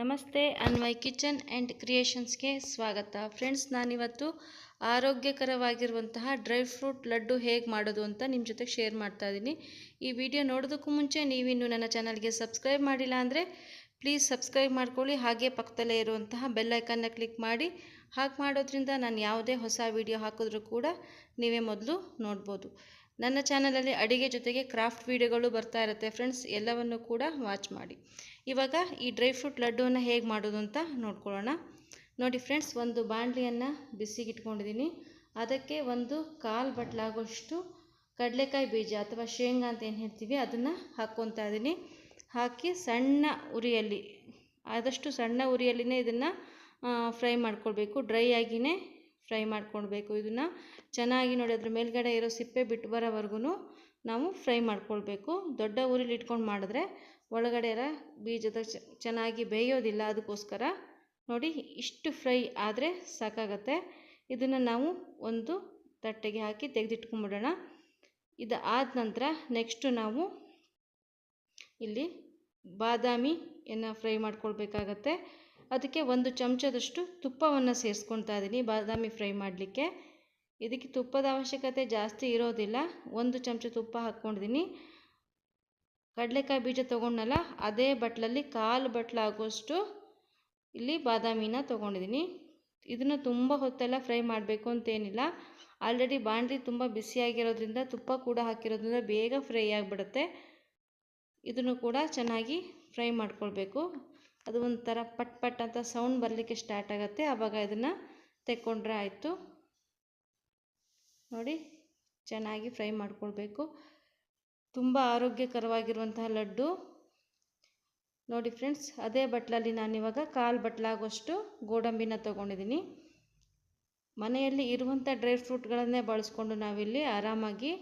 ನಮಸ್ತೆ, Anvay kitchen and ಕ್ರಿಯೇಷನ್ಸ್ಗೆ ಸ್ವಾಗತ. Friends, ನಾನಿವತ್ತು ಆರೋಗ್ಯಕರವಾಗಿರುವಂತಹ ಡ್ರೈ ಫ್ರೂಟ್ ಲಡ್ಡು ಹೇಗೆ ಮಾಡೋದು ಅಂತ ನಿಮ್ಮ ಜೊತೆಗೆ ಶೇರ್ ಮಾಡ್ತಾ ಇದ್ದೀನಿ ಈ ವಿಡಿಯೋ ನೋಡೋದಕ್ಕೂ ಮುಂಚೆ ನೀವಿನ್ನು ನನ್ನ ಚಾನಲ್ಗೆ ಸಬ್ಸ್ಕ್ರೈಬ್ ಮಾಡಿಲ್ಲ ಅಂದರೆ ಪ್ಲೀಸ್ ಸಬ್ಸ್ಕ್ರೈಬ್ ಮಾಡ್ಕೊಳ್ಳಿ. ಹಾಗೆ ಪಕ್ಕದಲ್ಲೇ ಇರುವಂತಹ ಬೆಲ್ಲೈಕನ್ನ ಕ್ಲಿಕ್ ಮಾಡಿ. ಹಾಗೆ ಮಾಡೋದ್ರಿಂದ ನಾನು ಯಾವುದೇ ಹೊಸ ವಿಡಿಯೋ ಹಾಕಿದ್ರೂ ಕೂಡ ನೀವೇ ಮೊದಲು ನೋಡ್ಬೋದು. ನನ್ನ ಚಾನಲಲ್ಲಿ ಅಡಿಗೆ ಜೊತೆಗೆ ಕ್ರಾಫ್ಟ್ ವೀಡಿಯೋಗಳು ಬರ್ತಾ ಇರುತ್ತೆ ಫ್ರೆಂಡ್ಸ್, ಎಲ್ಲವನ್ನು ಕೂಡ ವಾಚ್ ಮಾಡಿ. ಇವಾಗ ಈ ಡ್ರೈ ಫ್ರೂಟ್ ಲಡ್ಡುವನ್ನು ಹೇಗೆ ಮಾಡೋದು ಅಂತ ನೋಡ್ಕೊಳ್ಳೋಣ. ನೋಡಿ ಫ್ರೆಂಡ್ಸ್, ಒಂದು ಬಾಣಲಿಯನ್ನು ಬಿಸಿಗೆ ಇಟ್ಕೊಂಡಿದ್ದೀನಿ ಅದಕ್ಕೆ ಒಂದು ಕಾಲು ಬಟ್ಲಾಗೋಷ್ಟು ಕಡಲೆಕಾಯಿ ಬೀಜ ಅಥವಾ ಶೇಂಗಾ ಅಂತ ಏನು ಹೇಳ್ತೀವಿ, ಅದನ್ನು ಹಾಕ್ಕೊತಾ ಇದ್ದೀನಿ. ಹಾಕಿ ಸಣ್ಣ ಉರಿಯಲ್ಲಿ, ಆದಷ್ಟು ಸಣ್ಣ ಉರಿಯಲ್ಲಿನೇ ಇದನ್ನು ಫ್ರೈ ಮಾಡ್ಕೊಳ್ಬೇಕು. ಡ್ರೈ ಆಗಿಯೇ ಫ್ರೈ ಮಾಡ್ಕೊಳ್ಬೇಕು. ಇದನ್ನು ಚೆನ್ನಾಗಿ ನೋಡಿ ಅದ್ರ ಮೇಲ್ಗಡೆ ಇರೋ ಸಿಪ್ಪೆ ಬಿಟ್ಟು ಬರೋವರೆಗೂ ನಾವು ಫ್ರೈ ಮಾಡ್ಕೊಳ್ಬೇಕು. ದೊಡ್ಡ ಊರಿಲಿ ಇಟ್ಕೊಂಡು ಮಾಡಿದ್ರೆ ಒಳಗಡೆ ಇರೋ ಬೀಜದ ಚೆನ್ನಾಗಿ ಬೇಯೋದಿಲ್ಲ ಅದಕ್ಕೋಸ್ಕರ. ನೋಡಿ ಇಷ್ಟು ಫ್ರೈ ಆದರೆ ಸಾಕಾಗತ್ತೆ. ಇದನ್ನು ನಾವು ಒಂದು ತಟ್ಟೆಗೆ ಹಾಕಿ ತೆಗೆದಿಟ್ಕೊಂಬಿಡೋಣ. ಇದು ಆದ ನಂತರ ನೆಕ್ಸ್ಟು ನಾವು ಇಲ್ಲಿ ಬಾದಾಮಿಯನ್ನು ಫ್ರೈ ಮಾಡ್ಕೊಳ್ಬೇಕಾಗತ್ತೆ. ಅದಕ್ಕೆ ಒಂದು ಚಮಚದಷ್ಟು ತುಪ್ಪವನ್ನು ಸೇರಿಸ್ಕೊಳ್ತಾ ಇದ್ದೀನಿ. ಬಾದಾಮಿ ಫ್ರೈ ಮಾಡಲಿಕ್ಕೆ. ಇದಕ್ಕೆ ತುಪ್ಪದ ಅವಶ್ಯಕತೆ ಜಾಸ್ತಿ ಇರೋದಿಲ್ಲ. ಒಂದು ಚಮಚ ತುಪ್ಪ ಹಾಕ್ಕೊಂಡಿದ್ದೀನಿ. ಕಡಲೆಕಾಯಿ ಬೀಜ ತೊಗೊಂಡಲ್ಲ ಅದೇ ಬಟ್ಲಲ್ಲಿ ಕಾಲು ಬಟ್ಲಾಗುವಷ್ಟು ಇಲ್ಲಿ ಬಾದಾಮಿನ ತೊಗೊಂಡಿದ್ದೀನಿ. ಇದನ್ನು ತುಂಬ ಹೊತ್ತೆಲ್ಲ ಫ್ರೈ ಮಾಡಬೇಕು ಅಂತೇನಿಲ್ಲ. ಆಲ್ರೆಡಿ ಬಾಣಲಿ ತುಂಬ ಬಿಸಿಯಾಗಿರೋದ್ರಿಂದ ತುಪ್ಪ ಕೂಡ ಹಾಕಿರೋದ್ರಿಂದ ಬೇಗ ಫ್ರೈ ಆಗಿಬಿಡುತ್ತೆ. ಇದನ್ನು ಕೂಡ ಚೆನ್ನಾಗಿ ಫ್ರೈ ಮಾಡ್ಕೊಳ್ಬೇಕು. ಅದು ಒಂಥರ ಪಟ್ ಪಟ್ ಅಂತ ಸೌಂಡ್ ಬರಲಿಕ್ಕೆ ಸ್ಟಾರ್ಟ್ ಆಗುತ್ತೆ. ಆವಾಗ ಇದನ್ನು ತೆಕ್ಕೊಂಡ್ರೆ ಆಯಿತು. ನೋಡಿ, ಚೆನ್ನಾಗಿ ಫ್ರೈ ಮಾಡ್ಕೊಳ್ಬೇಕು. ತುಂಬ ಆರೋಗ್ಯಕರವಾಗಿರುವಂತಹ ಲಡ್ಡು. ನೋಡಿ ಫ್ರೆಂಡ್ಸ್ ಅದೇ ಬಟ್ಲಲ್ಲಿ ನಾನಿವಾಗ ಕಾಲು ಬಟ್ಲಾಗುವಷ್ಟು ಗೋಡಂಬಿನ ತೊಗೊಂಡಿದ್ದೀನಿ ಮನೆಯಲ್ಲಿ ಇರುವಂಥ ಡ್ರೈ ಫ್ರೂಟ್ಗಳನ್ನೇ ಬಳಸ್ಕೊಂಡು ನಾವಿಲ್ಲಿ ಆರಾಮಾಗಿ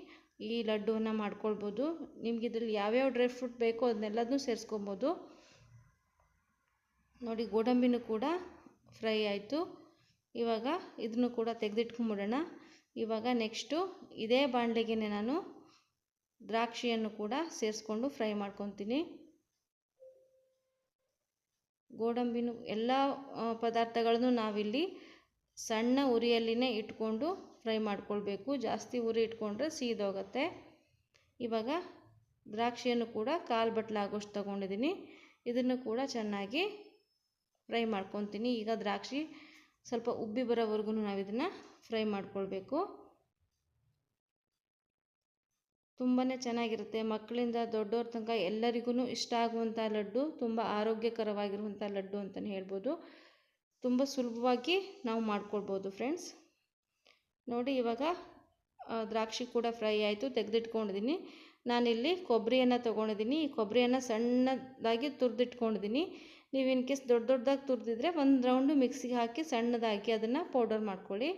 ಈ ಲಡ್ಡುವನ್ನು ಮಾಡ್ಕೊಳ್ಬೋದು. ನಿಮ್ಗೆ ಇದರಲ್ಲಿ ಯಾವ್ಯಾವ ಡ್ರೈ ಫ್ರೂಟ್ ಬೇಕೋ ಅದನ್ನೆಲ್ಲದನ್ನೂ ಸೇರಿಸ್ಕೊಬೋದು ನೋಡಿ ಗೋಡಂಬಿನೂ ಕೂಡ ಫ್ರೈ ಆಯಿತು. ಇವಾಗ ಇದನ್ನು ಕೂಡ ತೆಗೆದಿಟ್ಕೊಂಬಿಡೋಣ. ಇವಾಗ ನೆಕ್ಸ್ಟು ಇದೇ ಬಾಣಲೆಗೆ ನಾನು ದ್ರಾಕ್ಷಿಯನ್ನು ಕೂಡ ಸೇರಿಸ್ಕೊಂಡು ಫ್ರೈ ಮಾಡ್ಕೊತೀನಿ. ಗೋಡಂಬಿನೂ ಎಲ್ಲ ಪದಾರ್ಥಗಳನ್ನು ನಾವಿಲ್ಲಿ ಸಣ್ಣ ಉರಿಯಲ್ಲಿನೇ ಇಟ್ಕೊಂಡು ಫ್ರೈ ಮಾಡ್ಕೊಳ್ಬೇಕು. ಜಾಸ್ತಿ ಉರಿ ಇಟ್ಕೊಂಡ್ರೆ ಸೀದೋಗತ್ತೆ. ಇವಾಗ ದ್ರಾಕ್ಷಿಯನ್ನು ಕೂಡ ಕಾಲು ಬಟ್ಲಾಗೋಷ್ಟು ತೊಗೊಂಡಿದ್ದೀನಿ ಇದನ್ನು ಕೂಡ ಚೆನ್ನಾಗಿ ಫ್ರೈ ಮಾಡ್ಕೊತೀನಿ. ಈಗ ದ್ರಾಕ್ಷಿ ಸ್ವಲ್ಪ ಉಬ್ಬಿ ಬರೋವರೆಗೂ ನಾವು ಇದನ್ನು ಫ್ರೈ ಮಾಡ್ಕೊಳ್ಬೇಕು. ತುಂಬಾ ಚೆನ್ನಾಗಿರುತ್ತೆ. ಮಕ್ಕಳಿಂದ ದೊಡ್ಡವ್ರ ತನಕ ಎಲ್ಲರಿಗೂ ಇಷ್ಟ ಆಗುವಂಥ ಲಡ್ಡು, ತುಂಬ ಆರೋಗ್ಯಕರವಾಗಿರುವಂಥ ಲಡ್ಡು ಅಂತಲೇ ಹೇಳ್ಬೋದು. ತುಂಬ ಸುಲಭವಾಗಿ ನಾವು ಮಾಡ್ಕೊಳ್ಬೋದು ಫ್ರೆಂಡ್ಸ್. ನೋಡಿ ಇವಾಗ ದ್ರಾಕ್ಷಿ ಕೂಡ ಫ್ರೈ ಆಯಿತು ತೆಗೆದಿಟ್ಕೊಂಡಿದ್ದೀನಿ ನಾನಿಲ್ಲಿ ಕೊಬ್ಬರಿಯನ್ನು ತೊಗೊಂಡಿದ್ದೀನಿ ಈ ಕೊಬ್ಬರಿಯನ್ನು ಸಣ್ಣದಾಗಿ ತುರಿದಿಟ್ಕೊಂಡಿದ್ದೀನಿ ನೀವು ಇನ್ ಕೇಸ್ ದೊಡ್ಡ ದೊಡ್ಡದಾಗಿ ತುರಿದಿದ್ರೆ ಒಂದು ರೌಂಡು ಮಿಕ್ಸಿಗೆ ಹಾಕಿ ಸಣ್ಣದಾಗಿ ಅದನ್ನು ಪೌಡರ್ ಮಾಡ್ಕೊಳ್ಳಿ.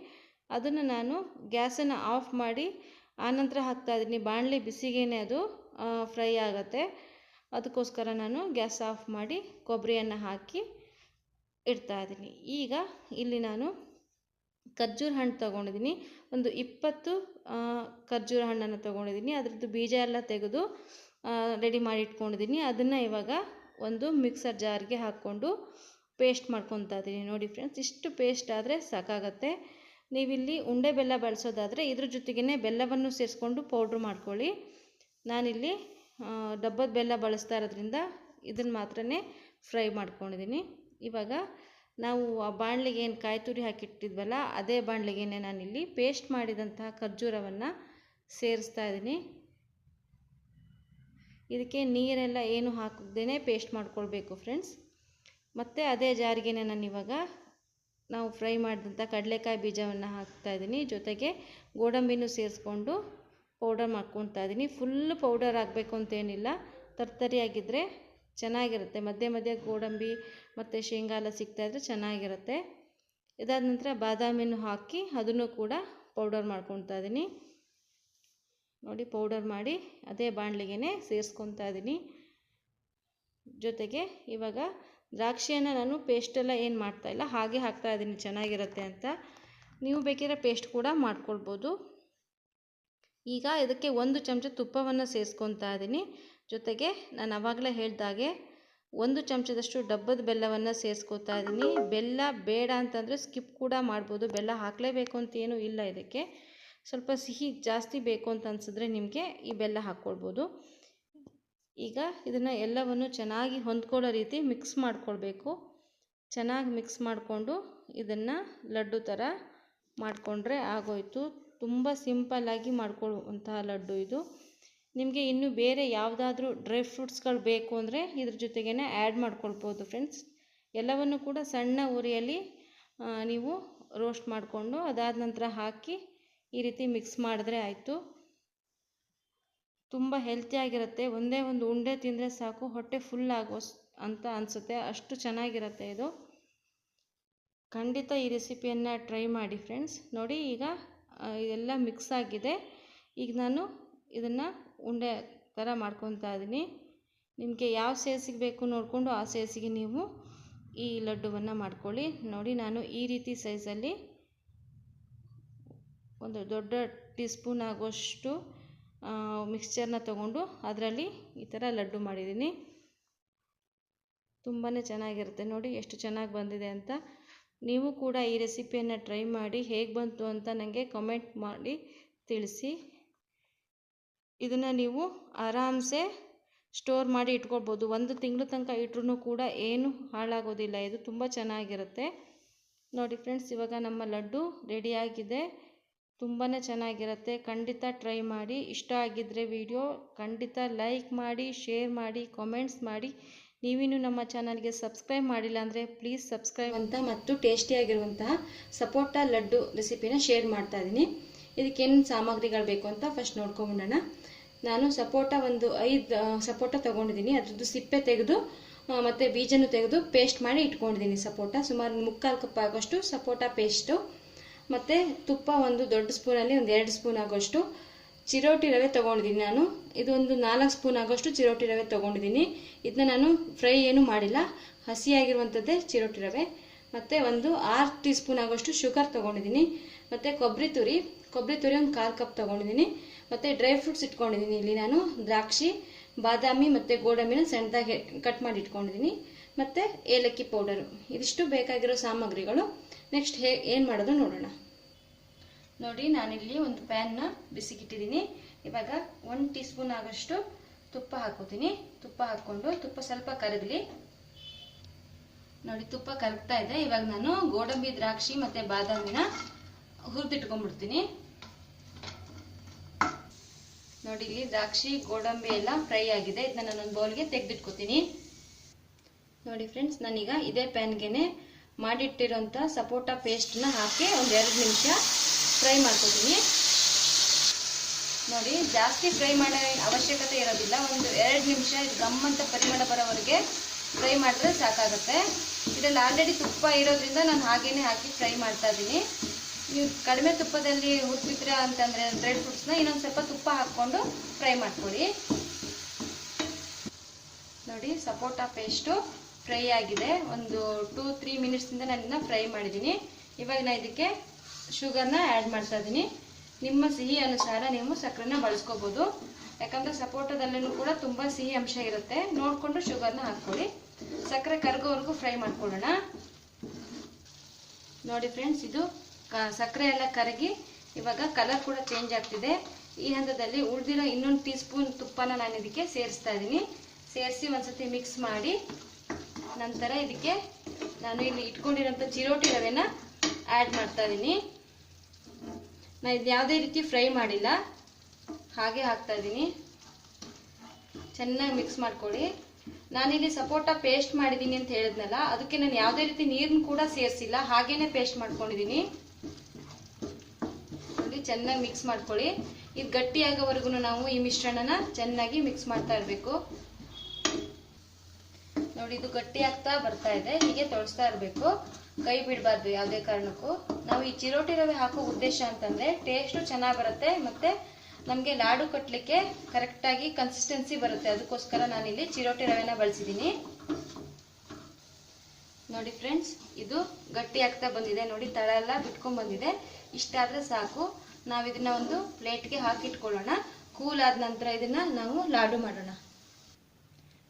ಅದನ್ನು ನಾನು ಗ್ಯಾಸನ್ನು ಆಫ್ ಮಾಡಿ ಆನಂತರ ಹಾಕ್ತಾ ಇದ್ದೀನಿ. ಬಾಣಲೆ ಬಿಸಿಗೇನೆ ಅದು ಫ್ರೈ ಆಗುತ್ತೆ. ಅದಕ್ಕೋಸ್ಕರ ನಾನು ಗ್ಯಾಸ್ ಆಫ್ ಮಾಡಿ ಕೊಬ್ಬರಿಯನ್ನು ಹಾಕಿ ಇಡ್ತಾ ಇದ್ದೀನಿ. ಈಗ ಇಲ್ಲಿ ನಾನು ಖರ್ಜೂರ ಹಣ್ಣು ತೊಗೊಂಡಿದ್ದೀನಿ. ಒಂದು ಇಪ್ಪತ್ತು ಖರ್ಜೂರ ಹಣ್ಣನ್ನು ತೊಗೊಂಡಿದ್ದೀನಿ. ಅದರದ್ದು ಬೀಜ ಎಲ್ಲ ತೆಗೆದು ರೆಡಿ ಮಾಡಿ ಇಟ್ಕೊಂಡಿದ್ದೀನಿ. ಅದನ್ನು ಇವಾಗ ಒಂದು ಮಿಕ್ಸರ್ ಜಾರ್ಗೆ ಹಾಕ್ಕೊಂಡು ಪೇಸ್ಟ್ ಮಾಡ್ಕೊತಾ ಇದ್ದೀನಿ. ನೋಡಿ ಫ್ರೆಂಡ್ಸ್ ಇಷ್ಟು ಪೇಸ್ಟ್ ಆದರೆ ಸಾಕಾಗತ್ತೆ. ನೀವಿಲ್ಲಿ ಉಂಡೆ ಬೆಲ್ಲ ಬಳಸೋದಾದರೆ ಇದ್ರ ಜೊತೆಗೇ ಬೆಲ್ಲವನ್ನು ಸೇರಿಸ್ಕೊಂಡು ಪೌಡ್ರ್ ಮಾಡ್ಕೊಳ್ಳಿ. ನಾನಿಲ್ಲಿ ಡಬ್ಬದ ಬೆಲ್ಲ ಬಳಸ್ತಾ ಇರೋದ್ರಿಂದ ಇದನ್ನು ಮಾತ್ರ ಫ್ರೈ ಮಾಡ್ಕೊಂಡಿದ್ದೀನಿ. ಇವಾಗ ನಾವು ಆ ಬಾಣಲೆಗೆ ಏನು ಕಾಯಿ ತುರಿ ಹಾಕಿಟ್ಟಿದ್ವಲ್ಲ, ಅದೇ ಬಾಣಲೆಗೆ ನಾನಿಲ್ಲಿ ಪೇಸ್ಟ್ ಮಾಡಿದಂತಹ ಖರ್ಜೂರವನ್ನು ಸೇರಿಸ್ತಾ ಇದ್ದೀನಿ. ಇದಕ್ಕೆ ನೀರೆಲ್ಲ ಏನು ಹಾಕದೇ ಪೇಸ್ಟ್ ಮಾಡ್ಕೊಳ್ಬೇಕು ಫ್ರೆಂಡ್ಸ್ ಮತ್ತು ಅದೇ ಜಾರಿಗೆ ನಾನು ಇವಾಗ ನಾವು ಫ್ರೈ ಮಾಡಿದಂಥ ಕಡಲೆಕಾಯಿ ಬೀಜವನ್ನು ಹಾಕ್ತಾ ಇದ್ದೀನಿ. ಜೊತೆಗೆ ಗೋಡಂಬಿನೂ ಸೇರಿಸ್ಕೊಂಡು ಪೌಡರ್ ಮಾಡ್ಕೊತಾ ಇದ್ದೀನಿ. ಫುಲ್ ಪೌಡರ್ ಆಗಬೇಕು ಅಂತೇನಿಲ್ಲ. ತರ್ತರಿಯಾಗಿದ್ದರೆ ಚೆನ್ನಾಗಿರುತ್ತೆ. ಮಧ್ಯೆ ಮಧ್ಯೆ ಗೋಡಂಬಿ ಮತ್ತು ಶೇಂಗಾ ಎಲ್ಲ ಸಿಗ್ತಾಯಿದ್ರೆ ಚೆನ್ನಾಗಿರುತ್ತೆ. ಇದಾದ ನಂತರ ಬಾದಾಮಿಯನ್ನು ಹಾಕಿ ಅದನ್ನು ಕೂಡ ಪೌಡರ್ ಮಾಡ್ಕೊತಾ ಇದ್ದೀನಿ. ನೋಡಿ ಪೌಡರ್ ಮಾಡಿ ಅದೇ ಬಾಣಲಿಗೆ ಸೇರಿಸ್ಕೊತಾ ಇದ್ದೀನಿ ಜೊತೆಗೆ ಇವಾಗ ದ್ರಾಕ್ಷಿಯನ್ನು ನಾನು ಪೇಸ್ಟೆಲ್ಲ ಏನು ಮಾಡ್ತಾಯಿಲ್ಲ ಹಾಗೆ ಹಾಕ್ತಾ ಇದ್ದೀನಿ ಚೆನ್ನಾಗಿರುತ್ತೆ ಅಂತ. ನೀವು ಬೇಕಿದ್ರೆ ಪೇಸ್ಟ್ ಕೂಡ ಮಾಡ್ಕೊಳ್ಬೋದು. ಈಗ ಇದಕ್ಕೆ ಒಂದು ಚಮಚ ತುಪ್ಪವನ್ನು ಸೇರಿಸ್ಕೊತಾ ಇದ್ದೀನಿ ಜೊತೆಗೆ ನಾನು ಆವಾಗಲೇ ಹೇಳ್ದಾಗೆ ಒಂದು ಚಮಚದಷ್ಟು ಡಬ್ಬದ ಬೆಲ್ಲವನ್ನು ಸೇರಿಸ್ಕೊತಾ ಇದ್ದೀನಿ ಬೆಲ್ಲ ಬೇಡ ಅಂತಂದರೆ ಸ್ಕಿಪ್ ಕೂಡ ಮಾಡ್ಬೋದು. ಬೆಲ್ಲ ಹಾಕಲೇಬೇಕು ಅಂತ ಏನೂ ಇಲ್ಲ ಇದಕ್ಕೆ. ಸ್ವಲ್ಪ ಸಿಹಿ ಜಾಸ್ತಿ ಬೇಕು ಅಂತ ಅನಿಸಿದ್ರೆ ನಿಮಗೆ ಈ ಬೆಲ್ಲ ಹಾಕ್ಕೊಳ್ಬೋದು ಈಗ ಇದನ್ನು ಎಲ್ಲವನ್ನು ಚೆನ್ನಾಗಿ ಹೊಂದ್ಕೊಳ್ಳೋ ರೀತಿ ಮಿಕ್ಸ್ ಮಾಡ್ಕೊಳ್ಬೇಕು. ಚೆನ್ನಾಗಿ ಮಿಕ್ಸ್ ಮಾಡಿಕೊಂಡು ಇದನ್ನು ಲಡ್ಡು ಥರ ಮಾಡಿಕೊಂಡ್ರೆ ಆಗೋಯಿತು. ತುಂಬ ಸಿಂಪಲ್ಲಾಗಿ ಮಾಡ್ಕೊಳ್ಳುವಂತಹ ಲಡ್ಡು ಇದು. ನಿಮಗೆ ಇನ್ನು ಬೇರೆ ಯಾವುದಾದ್ರೂ ಡ್ರೈ ಫ್ರೂಟ್ಸ್ಗಳು ಬೇಕು ಅಂದರೆ ಇದ್ರ ಜೊತೆಗೇ ಆ್ಯಡ್ ಮಾಡ್ಕೊಳ್ಬೋದು ಫ್ರೆಂಡ್ಸ್ ಎಲ್ಲವನ್ನು ಕೂಡ ಸಣ್ಣ ಉರಿಯಲ್ಲಿ ನೀವು ರೋಸ್ಟ್ ಮಾಡಿಕೊಂಡು ಅದಾದ ನಂತರ ಹಾಕಿ ಈ ರೀತಿ ಮಿಕ್ಸ್ ಮಾಡಿದ್ರೆ ಆಯಿತು. ತುಂಬ ಹೆಲ್ತಿಯಾಗಿರುತ್ತೆ ಒಂದೇ ಒಂದು ಉಂಡೆ ತಿಂದರೆ ಸಾಕು. ಹೊಟ್ಟೆ ಫುಲ್ ಆಗೋ ಅಂತ ಅನಿಸುತ್ತೆ. ಅಷ್ಟು ಚೆನ್ನಾಗಿರುತ್ತೆ ಇದು. ಖಂಡಿತ ಈ ರೆಸಿಪಿಯನ್ನು ಟ್ರೈ ಮಾಡಿ ಫ್ರೆಂಡ್ಸ್ ನೋಡಿ ಈಗ ಇದೆಲ್ಲ ಮಿಕ್ಸ್ ಆಗಿದೆ. ಈಗ ನಾನು ಇದನ್ನು ಉಂಡೆ ಥರ ಮಾಡ್ಕೊತಾ ಇದ್ದೀನಿ ನಿಮಗೆ ಯಾವ ಸೇಸಿಗೆ ಬೇಕು ನೋಡಿಕೊಂಡು ಆ ಸೇಸಿಗೆ ನೀವು ಈ ಲಡ್ಡುವನ್ನು ಮಾಡ್ಕೊಳ್ಳಿ. ನೋಡಿ ನಾನು ಈ ರೀತಿ ಸೈಜಲ್ಲಿ ಒಂದು ದೊಡ್ಡ ಟೀ ಸ್ಪೂನ್ ಆಗುವಷ್ಟು ಮಿಕ್ಸ್ಚರ್ನ ತಗೊಂಡು ಅದರಲ್ಲಿ ಈ ಥರ ಲಡ್ಡು ಮಾಡಿದ್ದೀನಿ. ತುಂಬಾ ಚೆನ್ನಾಗಿರುತ್ತೆ ನೋಡಿ ಎಷ್ಟು ಚೆನ್ನಾಗಿ ಬಂದಿದೆ ಅಂತ. ನೀವು ಕೂಡ ಈ ರೆಸಿಪಿಯನ್ನು ಟ್ರೈ ಮಾಡಿ ಹೇಗೆ ಬಂತು ಅಂತ ನನಗೆ ಕಮೆಂಟ್ ಮಾಡಿ ತಿಳಿಸಿ. ಇದನ್ನು ನೀವು ಆರಾಮ್ಸೆ ಸ್ಟೋರ್ ಮಾಡಿ ಇಟ್ಕೊಳ್ಬೋದು. ಒಂದು ತಿಂಗಳ ತನಕ ಇಟ್ರೂ ಕೂಡ ಏನು ಹಾಳಾಗೋದಿಲ್ಲ. ಇದು ತುಂಬ ಚೆನ್ನಾಗಿರುತ್ತೆ. ನೋಡಿ ಫ್ರೆಂಡ್ಸ್ ಇವಾಗ ನಮ್ಮ ಲಡ್ಡು ರೆಡಿಯಾಗಿದೆ ತುಂಬಾ ಚೆನ್ನಾಗಿರುತ್ತೆ. ಖಂಡಿತ ಟ್ರೈ ಮಾಡಿ. ಇಷ್ಟ ಆಗಿದ್ದರೆ ವಿಡಿಯೋ ಖಂಡಿತ ಲೈಕ್ ಮಾಡಿ ಶೇರ್ ಮಾಡಿ ಕಾಮೆಂಟ್ಸ್ ಮಾಡಿ. ನೀವಿನ್ನೂ ನಮ್ಮ ಚಾನಲ್ಗೆ ಸಬ್ಸ್ಕ್ರೈಬ್ ಮಾಡಿಲ್ಲ ಅಂದರೆ ಪ್ಲೀಸ್ ಸಬ್ಸ್ಕ್ರೈಬ್ ಅಂತ ಮತ್ತು ಟೇಸ್ಟಿಯಾಗಿರುವಂತಹ ಸಪೋಟ ಲಡ್ಡು ರೆಸಿಪಿನ ಶೇರ್ ಮಾಡ್ತಾ ಇದ್ದೀನಿ. ಇದಕ್ಕೇನು ಸಾಮಗ್ರಿಗಳು ಬೇಕು ಅಂತ ಫಸ್ಟ್ ನೋಡ್ಕೊಂಬಿಡೋಣ ನಾನು ಸಪೋಟ ಒಂದು ಐದು ಸಪೋಟ ತೊಗೊಂಡಿದ್ದೀನಿ. ಅದರದ್ದು ಸಿಪ್ಪೆ ತೆಗೆದು ಮತ್ತು ಬೀಜನೂ ತೆಗೆದು ಪೇಸ್ಟ್ ಮಾಡಿ ಇಟ್ಕೊಂಡಿದ್ದೀನಿ ಸಪೋಟ. ಸುಮಾರು ಮುಕ್ಕಾಲು ಕಪ್ ಆಗೋಷ್ಟು ಸಪೋಟ ಪೇಸ್ಟು ಮತ್ತು ತುಪ್ಪ ಒಂದು ದೊಡ್ಡ ಸ್ಪೂನಲ್ಲಿ ಒಂದು ಎರಡು ಸ್ಪೂನ್ ಆಗೋಷ್ಟು ಚಿರೋಟಿ ರವೆ ತೊಗೊಂಡಿದ್ದೀನಿ ನಾನು. ಇದೊಂದು ನಾಲ್ಕು ಸ್ಪೂನ್ ಆಗೋಷ್ಟು ಚಿರೋಟಿ ರವೆ ತೊಗೊಂಡಿದ್ದೀನಿ. ಇದನ್ನ ನಾನು ಫ್ರೈ ಏನೂ ಮಾಡಿಲ್ಲ. ಹಸಿಯಾಗಿರುವಂಥದ್ದೇ ಚಿರೋಟಿ ರವೆ. ಮತ್ತು ಒಂದು ಆರು ಟೀ ಸ್ಪೂನ್ ಆಗೋಷ್ಟು ಶುಗರ್ ತೊಗೊಂಡಿದ್ದೀನಿ. ಮತ್ತು ಕೊಬ್ಬರಿ ತುರಿ. ಕೊಬ್ಬರಿ ತುರಿ ಒಂದು ಕಾಲು ಕಪ್ ತೊಗೊಂಡಿದ್ದೀನಿ. ಮತ್ತು ಡ್ರೈ ಫ್ರೂಟ್ಸ್ ಇಟ್ಕೊಂಡಿದ್ದೀನಿ ಇಲ್ಲಿ ನಾನು. ದ್ರಾಕ್ಷಿ, ಬಾದಾಮಿ ಮತ್ತು ಗೋಡಂಬಿನ ಸಣ್ಣದಾಗಿ ಕಟ್ ಮಾಡಿ ಇಟ್ಕೊಂಡಿದ್ದೀನಿ. ಮತ್ತು ಏಲಕ್ಕಿ ಪೌಡರು. ಇದಿಷ್ಟು ಬೇಕಾಗಿರೋ ಸಾಮಗ್ರಿಗಳು. ನೆಕ್ಸ್ಟ್ ಹೇ, ಏನು ಮಾಡೋದು ನೋಡೋಣ. ನೋಡಿ, ನಾನಿಲ್ಲಿ ಒಂದು ಪ್ಯಾನ್ನ ಬಿಸಿಗಿಟ್ಟಿದ್ದೀನಿ. ಇವಾಗ ಒಂದು ಟೀ ಸ್ಪೂನ್ ಆಗೋಷ್ಟು ತುಪ್ಪ ಹಾಕೋತೀನಿ ತುಪ್ಪ ಹಾಕ್ಕೊಂಡು, ತುಪ್ಪ ಸ್ವಲ್ಪ ಕರಗಲಿ. ನೋಡಿ, ತುಪ್ಪ ಕರಗ್ತಾ ಇದೆ. ಇವಾಗ ನಾನು ಗೋಡಂಬಿ, ದ್ರಾಕ್ಷಿ ಮತ್ತು ಬಾದಾಮಿನ ಹುರಿದಿಟ್ಕೊಂಡ್ಬಿಡ್ತೀನಿ. ನೋಡಿ, ಇಲ್ಲಿ ದ್ರಾಕ್ಷಿ, ಗೋಡಂಬಿ ಎಲ್ಲ ಫ್ರೈ ಆಗಿದೆ. ಇದನ್ನ ನಾನೊಂದು ಬೌಲ್ಗೆ ತೆಗೆದಿಟ್ಕೋತೀನಿ. ನೋಡಿ ಫ್ರೆಂಡ್ಸ್ ನಾನೀಗ ಇದೇ ಪ್ಯಾನ್ಗೆನೆ ಮಾಡಿಟ್ಟಿರೋಂಥ ಸಪೋಟ ಪೇಸ್ಟ್ನ ಹಾಕಿ ಒಂದು ಎರಡು ನಿಮಿಷ ಫ್ರೈ ಮಾಡ್ಕೊತೀನಿ. ನೋಡಿ, ಜಾಸ್ತಿ ಫ್ರೈ ಮಾಡೋ ಅವಶ್ಯಕತೆ ಇರೋದಿಲ್ಲ. ಒಂದು ಎರಡು ನಿಮಿಷ ಇದು ಗಮ್ಮಂತ ಪರಿಮಳ ಬರೋವರೆಗೆ ಫ್ರೈ ಮಾಡಿದ್ರೆ ಸಾಕಾಗುತ್ತೆ. ಇದರಲ್ಲಿ ಆಲ್ರೆಡಿ ತುಪ್ಪ ಇರೋದ್ರಿಂದ ನಾನು ಹಾಗೇನೆ ಹಾಕಿ ಫ್ರೈ ಮಾಡ್ತಾ ಇದ್ದೀನಿ. ನೀವು ಕಡಿಮೆ ತುಪ್ಪದಲ್ಲಿ ಹುರಿದಿದ್ರೆ ಅಂತಂದರೆ ಬ್ರೆಡ್ ಫ್ರೂಟ್ಸ್ನ ಇನ್ನೊಂದು ಸ್ವಲ್ಪ ತುಪ್ಪ ಹಾಕ್ಕೊಂಡು ಫ್ರೈ ಮಾಡ್ಕೊಳ್ಳಿ ನೋಡಿ, ಸಪೋಟ ಪೇಸ್ಟು ಫ್ರೈ ಆಗಿದೆ. ಒಂದು ಟೂ ತ್ರೀ ಮಿನಿಟ್ಸಿಂದ ನಾನು ಫ್ರೈ ಮಾಡಿದ್ದೀನಿ. ಇವಾಗ ನಾನು ಇದಕ್ಕೆ ಶುಗರ್ನ ಆ್ಯಡ್ ಮಾಡ್ತಾ ಇದ್ದೀನಿ ನಿಮ್ಮ ಸಿಹಿ ಅನುಸಾರ ನೀವು ಸಕ್ಕರೆನ ಬಳಸ್ಕೋಬೋದು. ಯಾಕಂದರೆ ಸಪೋಟದಲ್ಲೂ ಕೂಡ ತುಂಬ ಸಿಹಿ ಅಂಶ ಇರುತ್ತೆ. ನೋಡಿಕೊಂಡು ಶುಗರ್ನ ಹಾಕ್ಕೊಳ್ಳಿ. ಸಕ್ಕರೆ ಕರಗೋವರೆಗೂ ಫ್ರೈ ಮಾಡ್ಕೊಳ್ಳೋಣ. ನೋಡಿ ಫ್ರೆಂಡ್ಸ್ ಇದು ಸಕ್ಕರೆ ಎಲ್ಲ ಕರಗಿ ಇವಾಗ ಕಲರ್ ಕೂಡ ಚೇಂಜ್ ಆಗ್ತಿದೆ. ಈ ಹಂತದಲ್ಲಿ ಉಳಿದಿರೋ ಇನ್ನೊಂದು ಟೀ ಸ್ಪೂನ್ ತುಪ್ಪನ ನಾನು ಇದಕ್ಕೆ ಸೇರಿಸ್ತಾ ಇದ್ದೀನಿ ಸೇರಿಸಿ ಒಂದ್ಸತಿ ಮಿಕ್ಸ್ ಮಾಡಿ. ನಂತರ ಇದಕ್ಕೆ ನಾನು ಇಲ್ಲಿ ಇಟ್ಕೊಂಡಿರೋಂಥ ಚಿರೋಟಿ ರವೆನ ಆ್ಯಡ್ ಮಾಡ್ತಾ ಇದ್ದೀನಿ ನಾನು ಇದು ಯಾವುದೇ ರೀತಿ ಫ್ರೈ ಮಾಡಿಲ್ಲ. ಹಾಗೆ ಹಾಕ್ತಾ ಇದ್ದೀನಿ ಚೆನ್ನಾಗಿ ಮಿಕ್ಸ್ ಮಾಡ್ಕೊಳ್ಳಿ. ನಾನಿಲ್ಲಿ ಸಪೋಟ ಪೇಸ್ಟ್ ಮಾಡಿದ್ದೀನಿ ಅಂತ ಹೇಳಿದ್ನಲ್ಲ, ಅದಕ್ಕೆ ನಾನು ಯಾವುದೇ ರೀತಿ ನೀರನ್ನು ಕೂಡ ಸೇರಿಸಿಲ್ಲ, ಹಾಗೇನೆ ಪೇಸ್ಟ್ ಮಾಡ್ಕೊಂಡಿದ್ದೀನಿ ಚೆನ್ನಾಗಿ ಮಿಕ್ಸ್ ಮಾಡ್ಕೊಳ್ಳಿ. ಇದು ಗಟ್ಟಿಯಾಗೋವರೆಗೂ ನಾವು ಈ ಮಿಶ್ರಣನ ಚೆನ್ನಾಗಿ ಮಿಕ್ಸ್ ಮಾಡ್ತಾ ಇರಬೇಕು. ನೋಡಿ, ಇದು ಗಟ್ಟಿ ಆಗ್ತಾ ಬರ್ತಾ ಇದೆ. ಹೀಗೆ ತೊಳಸ್ತಾ ಇರಬೇಕು. ಕೈ ಬಿಡಬಾರ್ದು ಯಾವುದೇ ಕಾರಣಕ್ಕೂ. ನಾವು ಈ ಚಿರೋಟಿ ರವೆ ಹಾಕೋ ಉದ್ದೇಶ ಅಂತಂದ್ರೆ ಟೇಸ್ಟು ಚೆನ್ನಾಗಿ ಬರುತ್ತೆ ಮತ್ತೆ ನಮಗೆ ಲಾಡು ಕಟ್ಟಲಿಕ್ಕೆ ಕರೆಕ್ಟಾಗಿ ಕನ್ಸಿಸ್ಟೆನ್ಸಿ ಬರುತ್ತೆ. ಅದಕ್ಕೋಸ್ಕರ ನಾನಿಲ್ಲಿ ಚಿರೋಟಿ ರವೆನ ಬಳಸಿದ್ದೀನಿ. ನೋಡಿ ಫ್ರೆಂಡ್ಸ್ ಇದು ಗಟ್ಟಿ ಆಗ್ತಾ ಬಂದಿದೆ. ನೋಡಿ, ತಳ ಎಲ್ಲ ಬಿಟ್ಕೊಂಡ್ ಬಂದಿದೆ. ಇಷ್ಟಾದ್ರೆ ಸಾಕು. ನಾವು ಇದನ್ನ ಒಂದು ಪ್ಲೇಟ್ಗೆ ಹಾಕಿಟ್ಕೊಳ್ಳೋಣ. ಕೂಲ್ ಆದ ನಂತರ ಇದನ್ನ ನಾವು ಲಾಡು ಮಾಡೋಣ.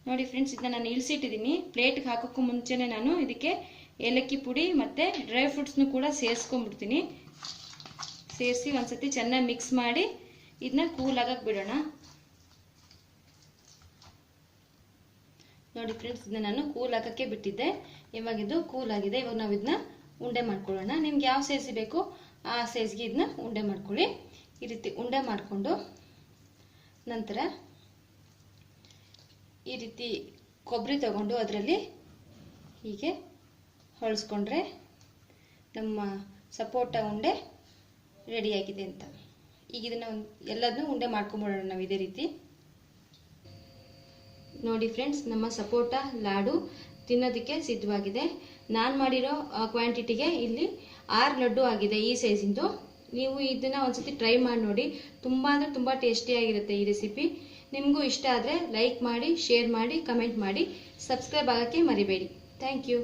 ನೋಡಿ ಫ್ರೆಂಡ್ಸ್ ಇದನ್ನ ನಾನು ಇಳಿಸಿಟ್ಟಿದ್ದೀನಿ ಪ್ಲೇಟ್ಗೆ ಹಾಕೋಕ್ಕೂ ಮುಂಚೆನೇ ನಾನು ಇದಕ್ಕೆ ಏಲಕ್ಕಿ ಪುಡಿ ಮತ್ತು ಡ್ರೈ ಫ್ರೂಟ್ಸ್ನು ಕೂಡ ಸೇರಿಸ್ಕೊಂಡ್ಬಿಡ್ತೀನಿ. ಸೇರಿಸಿ ಒಂದ್ಸತಿ ಚೆನ್ನಾಗಿ ಮಿಕ್ಸ್ ಮಾಡಿ ಇದನ್ನ ಕೂಲ್ ಆಗಕ್ಕೆ ಬಿಡೋಣ. ನೋಡಿ ಫ್ರೆಂಡ್ಸ್ ಇದನ್ನ ನಾನು ಕೂಲ್ ಹಾಕೋಕ್ಕೆ ಬಿಟ್ಟಿದ್ದೆ. ಇವಾಗ ಇದು ಕೂಲ್ ಆಗಿದೆ. ಇವಾಗ ನಾವು ಇದನ್ನ ಉಂಡೆ ಮಾಡ್ಕೊಳ್ಳೋಣ. ನಿಮ್ಗೆ ಯಾವ ಸೈಜ್ ಬೇಕು ಆ ಸೈಜ್ಗೆ ಇದನ್ನ ಉಂಡೆ ಮಾಡ್ಕೊಳ್ಳಿ. ಈ ರೀತಿ ಉಂಡೆ ಮಾಡಿಕೊಂಡು ನಂತರ ಈ ರೀತಿ ಕೊಬ್ಬರಿ ತಗೊಂಡು ಅದರಲ್ಲಿ ಹೀಗೆ ಹೊಳಿಸ್ಕೊಂಡ್ರೆ ನಮ್ಮ ಸಪೋಟ ಉಂಡೆ ರೆಡಿಯಾಗಿದೆ ಅಂತ. ಈಗ ಇದನ್ನ ಎಲ್ಲದನ್ನೂ ಉಂಡೆ ಮಾಡ್ಕೊಂಬಿಡೋಣ ನಾವು ಇದೇ ರೀತಿ. ನೋಡಿ ಫ್ರೆಂಡ್ಸ್ ನಮ್ಮ ಸಪೋಟ ಲಾಡು ತಿನ್ನೋದಕ್ಕೆ ಸಿದ್ಧವಾಗಿದೆ. ನಾನು ಮಾಡಿರೋ ಕ್ವಾಂಟಿಟಿಗೆ ಇಲ್ಲಿ ಆರು ಲಡ್ಡು ಆಗಿದೆ ಈ ಸೈಜಿಂದು ನೀವು ಇದನ್ನು ಒಂದ್ಸತಿ ಟ್ರೈ ಮಾಡಿ ನೋಡಿ. ತುಂಬ ಅಂದರೆ ತುಂಬ ಟೇಸ್ಟಿಯಾಗಿರುತ್ತೆ ಈ ರೆಸಿಪಿ ನಿಮಗೂ ಇಷ್ಟ ಆದರೆ ಲೈಕ್ ಮಾಡಿ ಶೇರ್ ಮಾಡಿ ಕಮೆಂಟ್ ಮಾಡಿ ಸಬ್ಸ್ಕ್ರೈಬ್ ಆಗೋಕ್ಕೆ ಮರಿಬೇಡಿ. Thank you